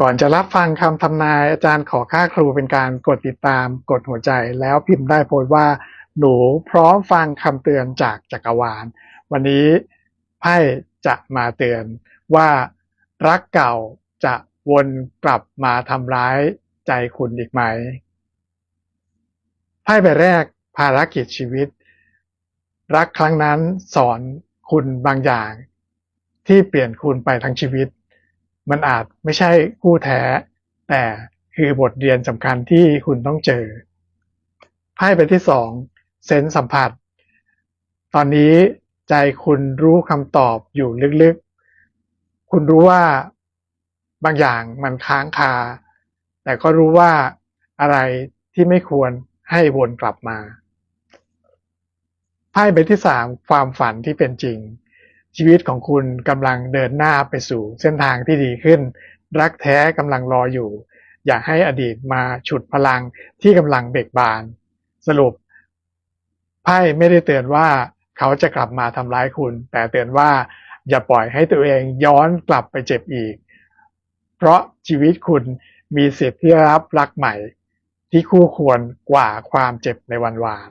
ก่อนจะรับฟังคำทำนายอาจารย์ขอค่าครูเป็นการกดติดตามกดหัวใจแล้วพิมพ์ได้โพสต์ว่า หนูพร้อมฟังคำเตือนจากจักรวาล วันนี้ไพ่จะมาเตือนว่ารักเก่าจะวนกลับมาทำร้ายใจคุณอีกไหมไพ่ใบแรกภารกิจชีวิต รักครั้งนั้นสอนคุณบางอย่าง ที่เปลี่ยนคุณไปทั้งชีวิต มันอาจไม่ใช่คู่แท้ แต่คือบทเรียนสำคัญที่คุณต้องเจอไพ่ใบที่สองเซนส์สัมผัส ตอนนี้ใจคุณรู้คำตอบอยู่ลึกๆ คุณรู้ว่าบางอย่างมันค้างคา แต่ก็รู้ว่าอะไรที่ไม่ควรให้วนกลับมาไพ่ใบที่สามความฝันที่เป็นจริง ชีวิตของคุณกำลังเดินหน้าไปสู่เส้นทางที่ดีขึ้น รักแท้กำลังรออยู่ อย่าให้อดีตมาฉุดพลังที่กำลังเบิกบาน สรุป ไพ่ไม่ได้เตือนว่าเขาจะกลับมาทำร้ายคุณ แต่เตือนว่าอย่าปล่อยให้ตัวเองย้อนกลับไปเจ็บอีก เพราะชีวิตคุณมีสิทธิ์ที่รับรักใหม่ ที่คู่ควรกว่าความเจ็บในวันวาน